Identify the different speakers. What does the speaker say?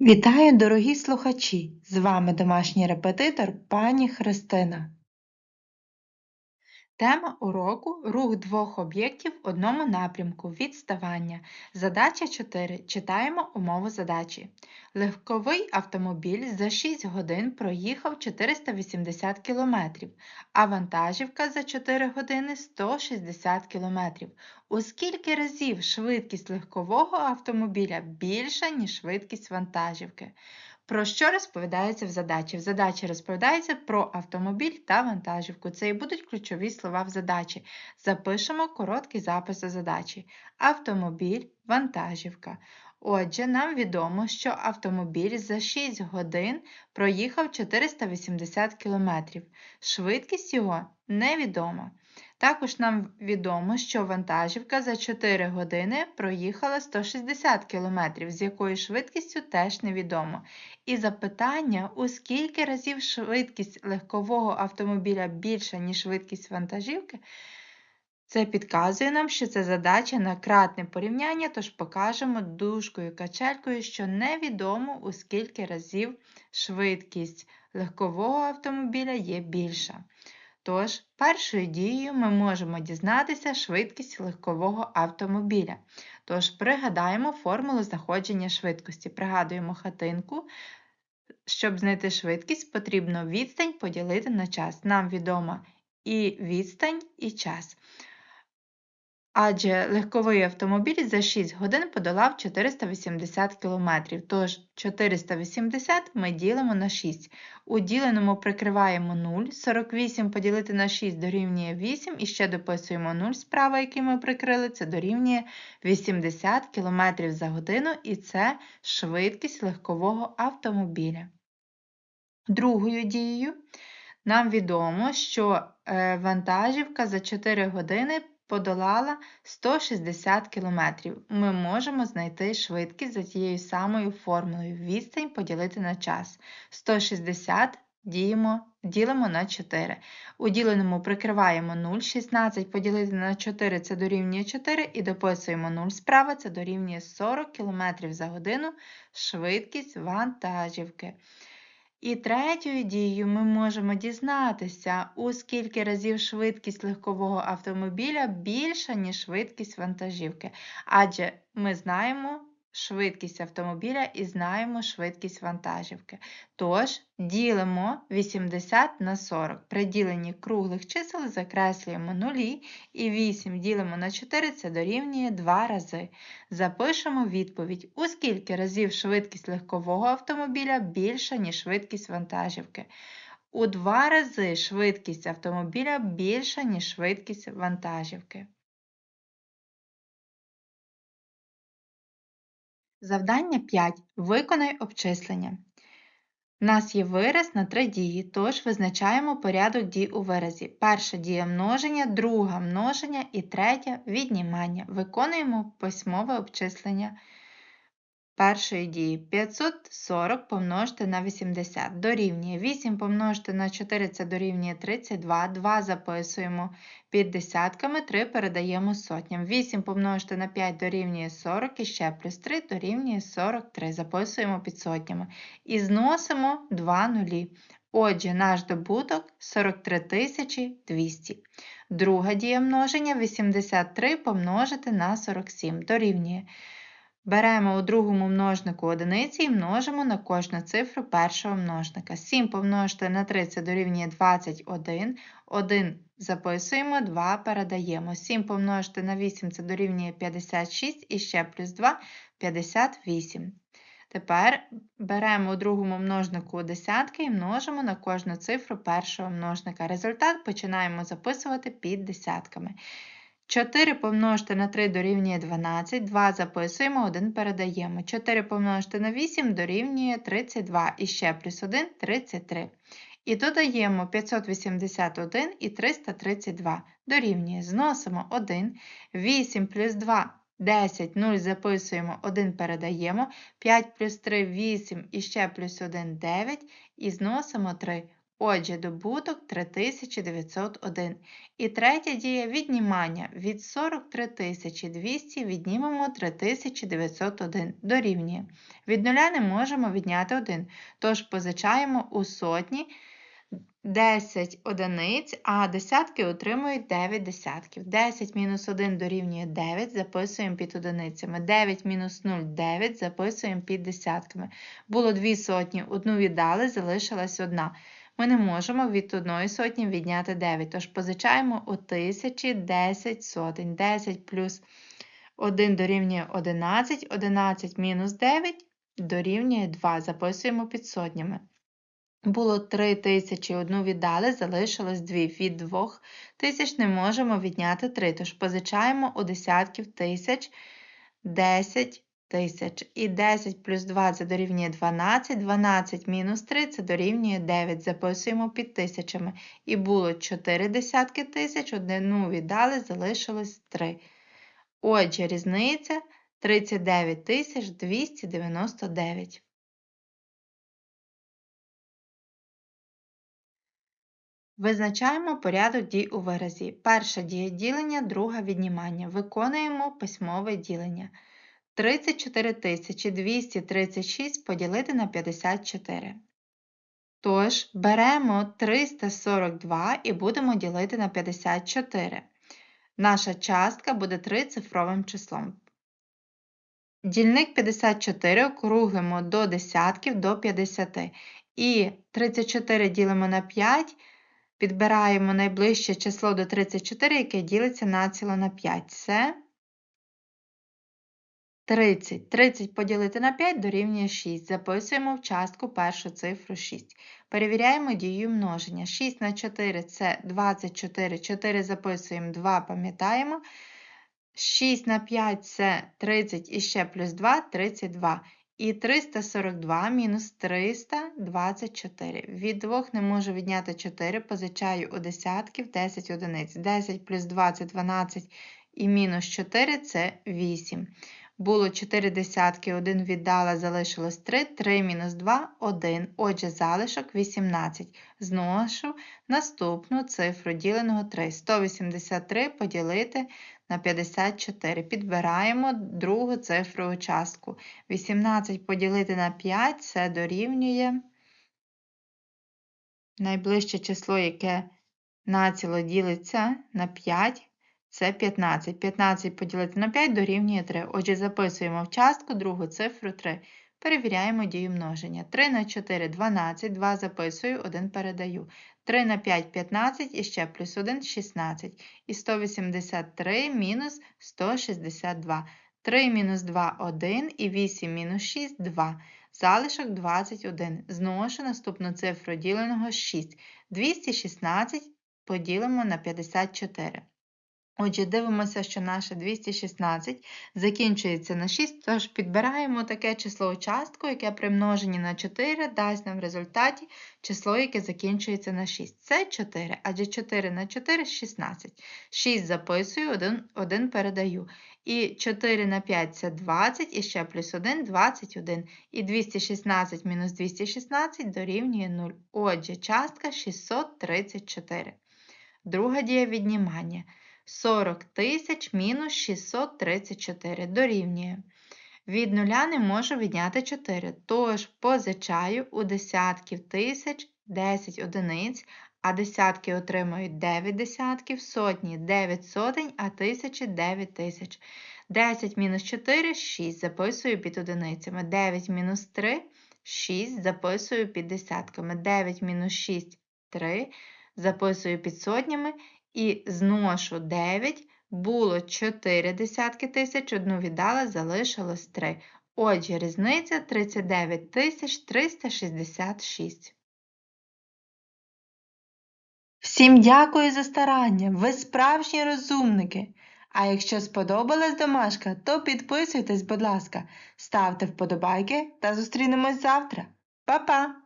Speaker 1: Вітаю, дорогі слухачі! З вами домашній репетитор пані Христина. Тема уроку рух двох об'єктів в одному напрямку. Відставання. Задача 4. Читаємо умову задачі. Легковий автомобіль за 6 годин проїхав 480 км, а вантажівка за 4 години 160 км. У скільки разів швидкість легкового автомобіля більша, ніж швидкість вантажівки? Про що розповідається в задачі? В задачі розповідається про автомобіль та вантажівку. Це і будуть ключові слова в задачі. Запишемо короткий запис до задачі. Автомобіль, вантажівка. Отже, нам відомо, що автомобіль за 6 годин проїхав 480 км. Швидкість його невідома. Також нам відомо, що вантажівка за 4 години проїхала 160 км, з якою швидкістю теж невідомо. І запитання, у скільки разів швидкість легкового автомобіля більша, ніж швидкість вантажівки, це підказує нам, що це задача на кратне порівняння, тож покажемо дужкою качелькою, що невідомо, у скільки разів швидкість легкового автомобіля є більша. Тож, першою дією ми можемо дізнатися швидкість легкового автомобіля. Тож, пригадаємо формулу знаходження швидкості. Пригадуємо хатинку. Щоб знайти швидкість, потрібно відстань поділити на час. Нам відома і відстань, і час адже легковий автомобіль за 6 годин подолав 480 км, тож 480 ми ділимо на 6. У діленому прикриваємо 0, 48 поділити на 6 дорівнює 8 і ще дописуємо 0 справа, який ми прикрили, це дорівнює 80 км за годину, і це швидкість легкового автомобіля. Другою дією нам відомо, що е, вантажівка за 4 години подолала 160 км. Ми можемо знайти швидкість за тією самою формулою. Відстань поділити на час. 160 діємо, ділимо на 4. У діленому прикриваємо 0, 16 поділити на 4 це дорівнює 4, і дописуємо 0 справа, це дорівнює 40 км за годину швидкість вантажівки. І третьою дією ми можемо дізнатися, у скільки разів швидкість легкового автомобіля більша, ніж швидкість вантажівки. Адже ми знаємо, швидкість автомобіля і знаємо швидкість вантажівки. Тож, ділимо 80 на 40. При діленні круглих чисел закреслюємо нулі і 8 ділимо на 4 це дорівнює 2 рази. Запишемо відповідь, у скільки разів швидкість легкового автомобіля більша, ніж швидкість вантажівки. У два рази швидкість автомобіля більша, ніж швидкість вантажівки. Завдання 5. Виконай обчислення. У нас є вираз на три дії, тож визначаємо порядок дій у виразі. Перша дія множення, друга множення і третя віднімання. Виконуємо письмове обчислення першої дії 540 помножити на 80 дорівнює 8 помножити на 4 це дорівнює 32, 2 записуємо під десятками, 3 передаємо сотням. 8 помножити на 5 дорівнює 40 і ще плюс 3 дорівнює 43. Записуємо під сотнями. І зносимо 2 нулі. Отже, наш добуток 43 200. Друга дія множення 83 помножити на 47 дорівнює. Беремо у другому множнику одиниці і множимо на кожну цифру першого множника. 7 помножити на 3 це дорівнює 21. 1 записуємо, 2 передаємо. 7 помножити на 8 це дорівнює 56 і ще плюс 2 58. Tепер беремо у другому множнику десятки і множимо на кожну цифру першого множника. Результат починаємо записувати під десятками. 4 помножити на 3 дорівнює 12, 2 записуємо, 1 передаємо. 4 помножити на 8 дорівнює 32 і ще плюс 1 33. І додаємо 581 і 332. Дорівнює, зносимо 1, 8 плюс 2 10, 0 записуємо, 1 передаємо, 5 плюс 3 8 і ще плюс 1 9 і зносимо 3. Отже, добуток 3901. І третя дія віднімання. Від 43 200 віднімемо 3901 дорівнює. Від нуля не можемо відняти 1, тож позичаємо у сотні 10 одиниць, а десятки отримують 9 десятків. 10 мінус 1 дорівнює 9, записуємо під одиницями. 9 мінус 0 9, записуємо під десятками. Було 2 сотні, одну віддали, залишилась одна. Ми не можемо від одної сотні відняти 9, тож позичаємо у тисячі 10 сотень. 10 плюс 1 дорівнює 11, 11 мінус 9 дорівнює 2. Записуємо під сотнями. Було 3 тисячі, одну віддали, залишилось 2. Від 2 тисяч не можемо відняти 3, тож позичаємо у десятків тисяч 10 тисяч. І 10 плюс 2 це дорівнює 12, 12 мінус 3 це дорівнює 9. Записуємо під тисячами. І було 4 десятки тисяч, одну віддали, залишилось 3. Отже, різниця 39 тисяч 299. Визначаємо порядок дій у виразі. Перша дія ділення, друга віднімання. Виконуємо письмове ділення. 34 236 поділити на 54. Тож, беремо 342 і будемо ділити на 54. Наша частка буде трицифровим числом. Дільник 54 округлимо до десятків до 50. І 34 ділимо на 5. Підбираємо найближче число до 34, яке ділиться націло на 5. Це 30. 30 поділити на 5 дорівнює 6. Записуємо в частку першу цифру 6. Перевіряємо дію множення. 6 на 4 це 24. 4 записуємо, 2 пам'ятаємо. 6 на 5 це 30 і ще плюс 2 32. І 342 мінус 324. Від 2 не можу відняти 4, позичаю у десятків 10 одиниць. 10 плюс 2 це 12 і мінус 4 це 8. Було 4 десятки, 1 віддала, залишилось 3, 3 мінус 2 1. Отже, залишок 18. Зношу наступну цифру діленого 3. 183 поділити на 54. Підбираємо другу цифру участку. 18 поділити на 5 це дорівнює найближче число, яке націло ділиться на 5. Це 15. 15 поділити на 5 дорівнює 3. Отже, записуємо в частку другу цифру 3. Перевіряємо дію множення. 3 на 4 12, 2 записую, 1 передаю. 3 на 5 15 і ще плюс 1 16. І 183 мінус 162. 3 мінус 2 1 і 8 мінус 6 2. Залишок 21. Зношу наступну цифру діленого 6. 216 поділимо на 54. Отже, дивимося, що наше 216 закінчується на 6, тож підбираємо таке число участку, яке при множенні на 4 дасть нам в результаті число, яке закінчується на 6. Це 4, адже 4 на 4 16. 6 записую, 1, 1 передаю. І 4 на 5 це 20, і ще плюс 1 21. І 216 мінус 216 дорівнює 0. Отже, частка 634. Друга дія віднімання. 40 тисяч мінус 634 дорівнює. Від нуля не можу відняти 4, тож позичаю у десятків тисяч 10 одиниць, а десятки отримують 9 десятків, сотні 9 сотень, а тисячі 9 тисяч. 10 мінус 4 6 записую під одиницями. 9 мінус 3 6 записую під десятками. 9 мінус 6 3 записую під сотнями і зношу 9, було 4 десятки тисяч, одну віддала, залишилось 3. Отже, різниця 39 366. Всім дякую за старання! Ви справжні розумники! А якщо сподобалась домашка, то підписуйтесь, будь ласка, ставте вподобайки та зустрінемось завтра. Па-па!